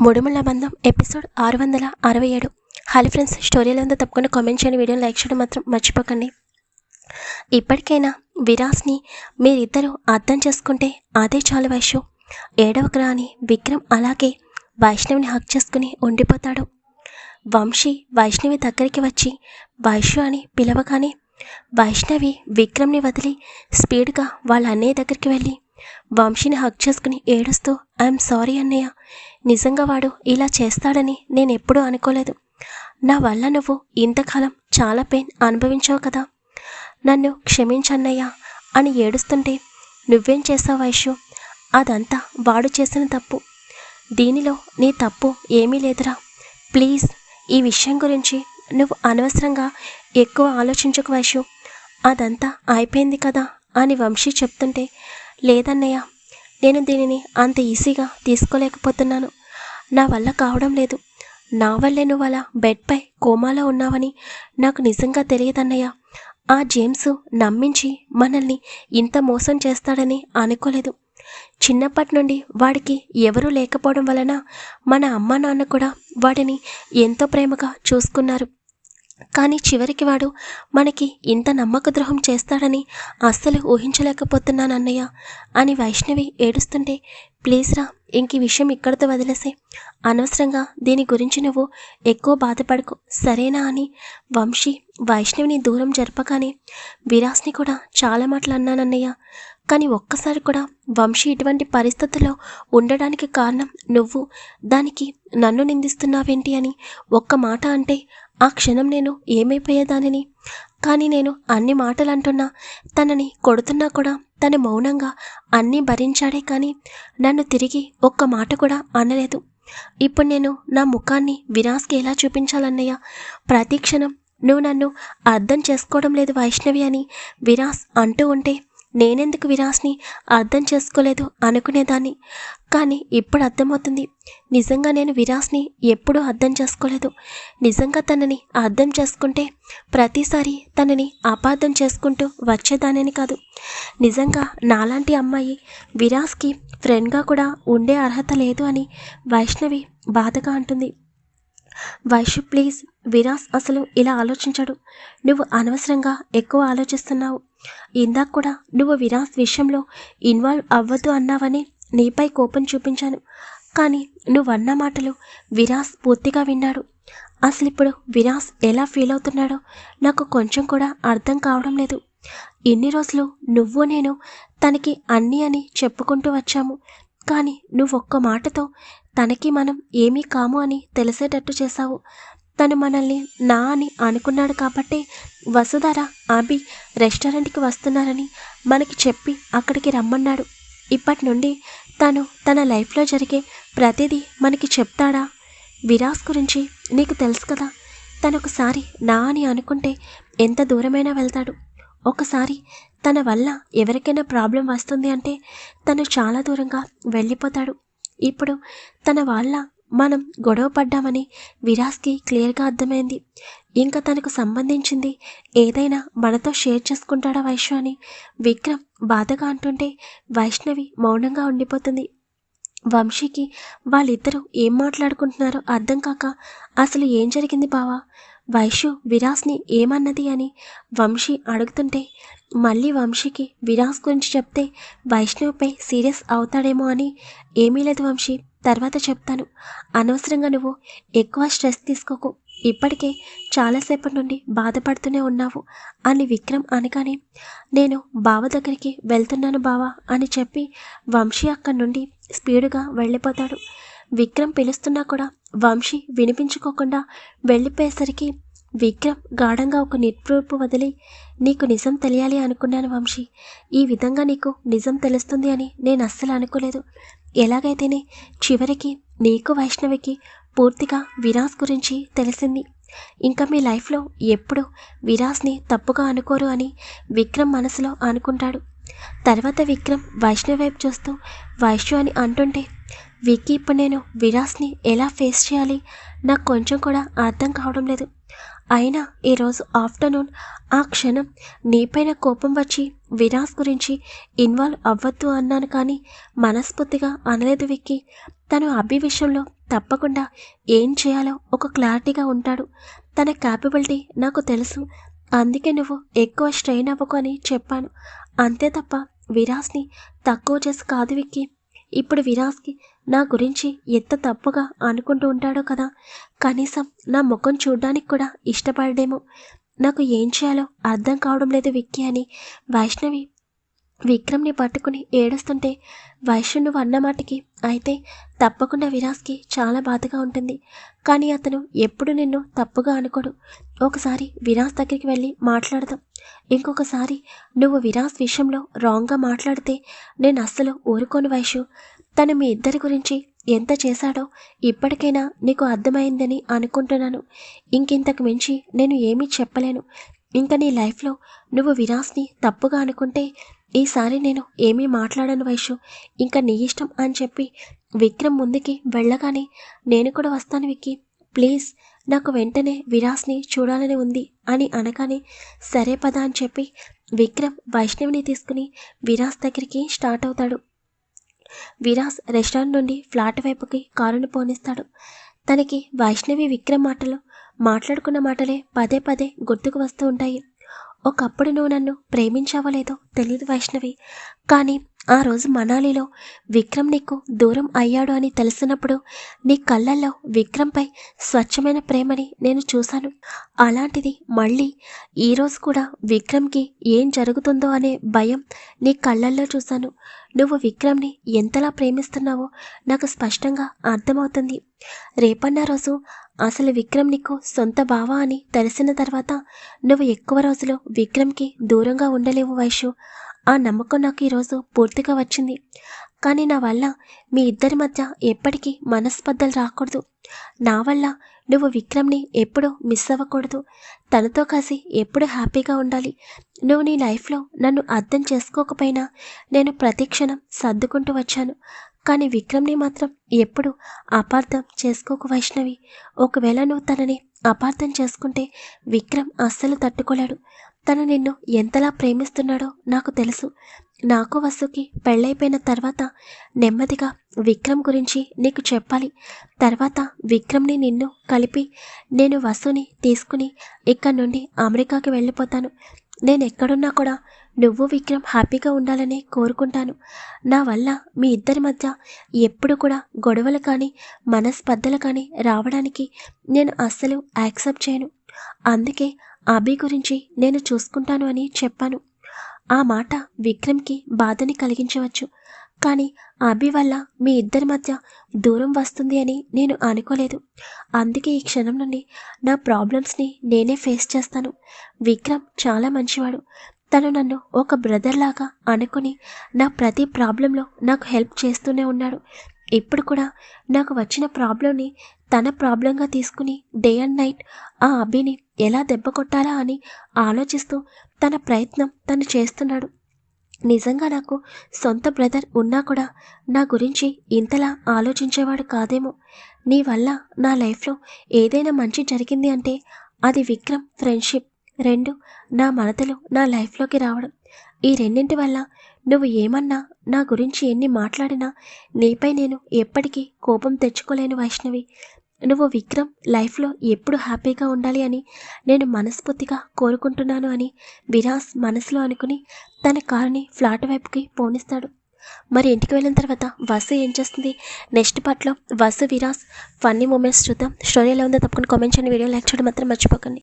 ముడుముళ్ళ బంధం ఎపిసోడ్ ఆరు వందల అరవై ఏడు. హాయ్ ఫ్రెండ్స్ స్టోరీలో ఉందో తప్పకుండా కామెంట్ చేయండి. వీడియోని లైక్ చేయడం మాత్రం మర్చిపోకండి. ఇప్పటికైనా విరాస్ని మీరిద్దరూ అర్థం చేసుకుంటే అదే చాలు వైశ్యు ఏడవకరా అని విక్రమ్ అలాగే వైష్ణవిని హక్ చేసుకుని ఉండిపోతాడు. వంశీ వైష్ణవి దగ్గరికి వచ్చి వైశ్యు అని పిలవగానే వైష్ణవి విక్రమ్ని వదిలి స్పీడ్గా వాళ్ళ అన్నయ్య దగ్గరికి వెళ్ళి వంశీని హక్ చేసుకుని ఏడుస్తూ ఐఎమ్ సారీ అన్నయ్య. నిజంగా వాడు ఇలా చేస్తాడని నేను ఎప్పుడూ అనుకోలేదు. నా వల్ల నువ్వు ఇంతకాలం చాలా పెయిన్ అనుభవించావు కదా. నన్ను క్షమించన్నయ్యా అని ఏడుస్తుంటే నువ్వేం చేసావు వైశ్యు అదంతా వాడు చేసిన తప్పు. దీనిలో నీ తప్పు ఏమీ లేదురా. ప్లీజ్ ఈ విషయం గురించి నువ్వు అనవసరంగా ఎక్కువ ఆలోచించకు వైశ్యు అదంతా అయిపోయింది కదా అని వంశీ చెప్తుంటే లేదన్నయ్య నేను దీనిని అంత ఈజీగా తీసుకోలేకపోతున్నాను. నా వల్ల కావడం లేదు. నా వల్లే నువ్వు అలా బెడ్పై కోమాలో ఉన్నావని నాకు నిజంగా తెలియదన్నయ్య. ఆ జేమ్స్ నమ్మించి మనల్ని ఇంత మోసం చేస్తాడని అనుకోలేదు. చిన్నప్పటి నుండి వాడికి ఎవరూ లేకపోవడం వలన మన అమ్మ నాన్న కూడా వాడిని ఎంతో ప్రేమగా చూసుకున్నారు. కానీ చివరికి వాడు మనకి ఇంత నమ్మక ద్రోహం చేస్తాడని అస్సలు ఊహించలేకపోతున్నాను అన్నయ్య అని వైష్ణవి ఏడుస్తుంటే ప్లీజ్ రా ఇంక ఈ విషయం ఇక్కడితో వదిలేసే అనవసరంగా దీని గురించి నువ్వు ఎక్కువ బాధపడకు సరేనా? అని వంశీ వైష్ణవిని దూరం జరపగానే విరాస్ని కూడా చాలా మాటలు అన్నానన్నయ్య. కానీ ఒక్కసారి కూడా వంశీ ఇటువంటి పరిస్థితుల్లో ఉండడానికి కారణం నువ్వు. దానికి నన్ను నిందిస్తున్నావేంటి అని ఒక్క మాట అంటే ఆ క్షణం నేను ఏమైపోయేదానిని? కానీ నేను అన్ని మాటలు అంటున్నా తనని కొడుతున్నా కూడా తను మౌనంగా అన్నీ భరించాడే కానీ నన్ను తిరిగి ఒక్క మాట కూడా అనలేదు. ఇప్పుడు నేను నా ముఖాన్ని విరాస్కి ఎలా చూపించాలన్నయ్య? ప్రతి క్షణం నువ్వు నన్ను అర్థం చేసుకోవడం లేదు వైష్ణవి అని విరాస్ అంటూ ఉంటే నేనెందుకు విరాస్ని అర్థం చేసుకోలేదు అనుకునేదాన్ని. కానీ ఇప్పుడు అర్థమవుతుంది. నిజంగా నేను విరాస్ని ఎప్పుడూ అర్థం చేసుకోలేదు. నిజంగా తనని అర్థం చేసుకుంటే ప్రతిసారి తనని అపార్థం చేసుకుంటూ వచ్చేదానని కాదు. నిజంగా నాలాంటి అమ్మాయి విరాస్కి ఫ్రెండ్గా కూడా ఉండే అర్హత లేదు అని వైష్ణవి బాధగా అంటుంది. వైషు ప్లీజ్ విరాస్ అసలు ఇలా ఆలోచించడు. నువ్వు అనవసరంగా ఎక్కువ ఆలోచిస్తున్నావు. ఇందాక కూడా నువ్వు విరాస్ విషయంలో ఇన్వాల్వ్ అవ్వద్దు అన్నావని నీపై కోపం చూపించాను. కానీ నువ్వన్న మాటలు విరాస్ పూర్తిగా విన్నాడు. అసలు ఇప్పుడు విరాస్ ఎలా ఫీల్ అవుతున్నాడో నాకు కొంచెం కూడా అర్థం కావడం లేదు. ఇన్ని రోజులు నువ్వు నేను తనకి అన్నీ అని చెప్పుకుంటూ వచ్చాము. కానీ నువ్వు ఒక్క మాటతో తనకి మనం ఏమీ కాము అని తెలిసేటట్టు చేశావు. తను మనల్ని నా అని అనుకున్నాడు కాబట్టి వసుధార అభి రెస్టారెంట్కి వస్తున్నారని మనకి చెప్పి అక్కడికి రమ్మన్నాడు. ఇప్పటి నుండి తను తన లైఫ్లో జరిగే ప్రతిదీ మనకి చెప్తాడా? విరాస్ గురించి నీకు తెలుసు కదా తను ఒకసారి నా అని అనుకుంటే ఎంత దూరమైనా వెళ్తాడు. ఒకసారి తన వల్ల ఎవరికైనా ప్రాబ్లం వస్తుంది అంటే తను చాలా దూరంగా వెళ్ళిపోతాడు. ఇప్పుడు తన వాళ్ళ మనం గొడవ పడ్డామని విరాస్కి క్లియర్గా అర్థమైంది. ఇంకా తనకు సంబంధించింది ఏదైనా మనతో షేర్ చేసుకుంటాడా వైశ్వ అని విక్రమ్ బాధగా అంటుంటే వైష్ణవి మౌనంగా ఉండిపోతుంది. వంశీకి వాళ్ళిద్దరూ ఏం మాట్లాడుకుంటున్నారో అర్థం కాక అసలు ఏం జరిగింది బావా? వైషు విరాస్ని ఏమన్నది అని వంశీ అడుగుతుంటే మళ్ళీ వంశీకి విరాస్ గురించి చెప్తే వైష్ణవిపై సీరియస్ అవుతాడేమో అని ఏమీ లేదు వంశీ. తర్వాత చెప్తాను. అనవసరంగా నువ్వు ఎక్కువ స్ట్రెస్ తీసుకోకు. ఇప్పటికే చాలాసేపటి నుండి బాధపడుతూనే ఉన్నావు అని విక్రమ్ అనగానే నేను బావ దగ్గరికి వెళ్తున్నాను బావా అని చెప్పి వంశీ అక్కడి నుండి స్పీడుగా వెళ్ళిపోతాడు. విక్రమ్ పిలుస్తున్నా కూడా వంశీ వినిపించుకోకుండా వెళ్ళిపోయేసరికి విక్రమ్ గాఢంగా ఒక నిట్రూపు వదిలి నీకు నిజం తెలియాలి అనుకున్నాను వంశీ. ఈ విధంగా నీకు నిజం తెలుస్తుంది అని నేను అస్సలు అనుకోలేదు. ఎలాగైతేనే చివరికి నీకు వైష్ణవికి పూర్తిగా విరాస్ గురించి తెలిసింది. ఇంకా మీ లైఫ్లో ఎప్పుడు విరాస్ని తప్పుగా అనుకోరు అని విక్రమ్ మనసులో అనుకుంటాడు. తర్వాత విక్రమ్ వైష్ణవి వైపు చూస్తూ వైష్ణు అని అంటుంటే విక్కీ ఇప్పుడు నేను విరాస్ని ఎలా ఫేస్ చేయాలి? నాకు కొంచెం కూడా అర్థం కావడం లేదు. అయినా ఈరోజు ఆఫ్టర్నూన్ ఆ క్షణం నీపైన కోపం వచ్చి విరాస్ గురించి ఇన్వాల్వ్ అవ్వద్దు అన్నాను కానీ మనస్ఫూర్తిగా అనలేదు విక్కి. తను అభి విషయంలో తప్పకుండా ఏం చేయాలో ఒక క్లారిటీగా ఉంటాడు. తన క్యాపబిలిటీ నాకు తెలుసు. అందుకే నువ్వు ఎక్కువ స్ట్రెయిన్ అవ్వకు అని చెప్పాను. అంతే తప్ప విరాస్ని తక్కువ చేసి కాదు విక్కి. ఇప్పుడు విరాస్కి నా గురించి ఎంత తప్పుగా అనుకుంటూ ఉంటాడో కదా. కనీసం నా ముఖం చూడడానికి కూడా ఇష్టపడేమో నాకు ఏం చేయాలో అర్థం కావడం లేదు విక్కీ అని. వైష్ణవి విక్రమ్ని పట్టుకుని ఏడుస్తుంటే వైష్ణు నువ్వు అన్నమాటకి అయితే తప్పకుండా విరాస్కి చాలా బాధగా ఉంటుంది. కానీ అతను ఎప్పుడు నిన్ను తప్పుగా అనుకోడు. ఒకసారి విరాస్ దగ్గరికి వెళ్ళి మాట్లాడదాం. ఇంకొకసారి నువ్వు విరాస్ విషయంలో రాంగ్గా మాట్లాడితే నేను అస్సలు ఊరుకోను వైషు. తను మీ ఇద్దరి గురించి ఎంత చేశాడో ఇప్పటికైనా నీకు అర్థమైందని అనుకుంటున్నాను. ఇంకింతకు మించి నేను ఏమీ చెప్పలేను. ఇంకా నీ లైఫ్లో నువ్వు విరాస్ని తప్పుగా అనుకుంటే ఈసారి నేను ఏమీ మాట్లాడను వైషు. ఇంకా నీ ఇష్టం అని చెప్పి విక్రమ్ ముందుకి వెళ్ళగానే నేను కూడా వస్తాను విక్కి. ప్లీజ్ నాకు వెంటనే విరాస్ని చూడాలని ఉంది అని అనగానే సరే పద అని చెప్పి విక్రమ్ వైష్ణవిని తీసుకుని విరాస్ దగ్గరికి స్టార్ట్ అవుతాడు. విరాస్ రెస్టారెంట్ నుండి ఫ్లాట్ వైపుకి కారును పోనిస్తాడు. తనకి వైష్ణవి విక్రమ్ మాటలు మాట్లాడుకున్న మాటలే పదే పదే గుర్తుకు వస్తూ ఉంటాయి. ఒకప్పుడు నువ్వు నన్ను ప్రేమించావో లేదో తెలియదు వైష్ణవి. కానీ ఆ రోజు మనాలిలో విక్రమ్ నీకు దూరం అయ్యాడు అని తెలిసినప్పుడు నీ కళ్ళల్లో విక్రమ్పై స్వచ్ఛమైన ప్రేమని నేను చూశాను. అలాంటిది మళ్ళీ ఈరోజు కూడా విక్రమ్కి ఏం జరుగుతుందో అనే భయం నీ కళ్ళల్లో చూశాను. నువ్వు విక్రమ్ని ఎంతలా ప్రేమిస్తున్నావో నాకు స్పష్టంగా అర్థమవుతుంది. రేపన్న రోజు అసలు విక్రమ్ నీకు సొంత బావా అని తెలిసిన తర్వాత నువ్వు ఎక్కువ రోజులు విక్రమ్కి దూరంగా ఉండలేవు వైషు. ఆ నమ్మకం నాకు ఈరోజు పూర్తిగా వచ్చింది. కానీ నా వల్ల మీ ఇద్దరి మధ్య ఎప్పటికీ మనస్పర్ధలు రాకూడదు. నా వల్ల నువ్వు విక్రమ్ని ఎప్పుడూ మిస్ అవ్వకూడదు. తనతో కలిసి ఎప్పుడు హ్యాపీగా ఉండాలి. నువ్వు నీ లైఫ్లో నన్ను అర్థం చేసుకోకపోయినా నేను ప్రతి క్షణం సర్దుకుంటూ వచ్చాను. కానీ విక్రమ్ని మాత్రం ఎప్పుడు అపార్థం చేసుకోకు వైష్ణవి. ఒకవేళ నువ్వు తనని అపార్థం చేసుకుంటే విక్రమ్ అస్సలు తట్టుకోలేడు. తను నిన్ను ఎంతలా ప్రేమిస్తున్నాడో నాకు తెలుసు. నాకు వసుకి పెళ్ళైపోయిన తర్వాత నెమ్మదిగా విక్రమ్ గురించి నీకు చెప్పాలి. తర్వాత విక్రమ్ని నిన్ను కలిపి నేను వసుని తీసుకుని ఇక్కడ నుండి అమెరికాకి వెళ్ళిపోతాను. నేను ఎక్కడున్నా కూడా నువ్వు విక్రమ్ హ్యాపీగా ఉండాలని కోరుకుంటాను. నా వల్ల మీ ఇద్దరి మధ్య ఎప్పుడు కూడా గొడవలు కానీ మనస్పర్ధలు కానీ రావడానికి నేను అస్సలు యాక్సెప్ట్ చేయను. అందుకే అభి గురించి నేను చూసుకుంటాను అని చెప్పాను. ఆ మాట విక్రమ్కి బాధని కలిగించవచ్చు. కానీ అభి వల్ల మీ ఇద్దరి మధ్య దూరం వస్తుంది అని నేను అనుకోలేదు. అందుకే ఈ క్షణం నుండి నా ప్రాబ్లమ్స్ని నేనే ఫేస్ చేస్తాను. విక్రమ్ చాలా మంచివాడు. తను నన్ను ఒక బ్రదర్ లాగా అనుకుని నా ప్రతి ప్రాబ్లంలో నాకు హెల్ప్ చేస్తూనే ఉన్నాడు. ఇప్పుడు కూడా నాకు వచ్చిన ప్రాబ్లంని తన ప్రాబ్లంగా తీసుకుని డే అండ్ నైట్ ఆ అభిని ఎలా దెబ్బ కొట్టాలా అని ఆలోచిస్తూ తన ప్రయత్నం తను చేస్తున్నాడు. నిజంగా నాకు సొంత బ్రదర్ ఉన్నా కూడా నా గురించి ఇంతలా ఆలోచించేవాడు కాదేమో. నీ వల్ల నా లైఫ్లో ఏదైనా మంచి జరిగింది అంటే అది విక్రమ్ ఫ్రెండ్షిప్ రెండు నా మనతలు నా లైఫ్లోకి రావడం. ఈ రెండింటి వల్ల నువ్వు ఏమన్నా నా గురించి ఎన్ని మాట్లాడినా నీపై నేను ఎప్పటికీ కోపం తెచ్చుకోలేను వైష్ణవి. నువ్వు విక్రమ్ లైఫ్లో ఎప్పుడు హ్యాపీగా ఉండాలి అని నేను మనస్ఫూర్తిగా కోరుకుంటున్నాను అని విరాస్ మనసులో అనుకుని తన కారుని ఫ్లాట్ వైపుకి పోనిస్తాడు. మరి ఇంటికి వెళ్ళిన తర్వాత వసు ఏం చేస్తుంది? నెక్స్ట్ పార్ట్లో వసు విరాస్ ఫన్నీ మూమెంట్స్ చూద్దాం. స్టోరీ ఎలా ఉందో తప్పకుండా కామెంట్ చేయండి. వీడియో లైక్ చేయడం మాత్రం మర్చిపోకండి.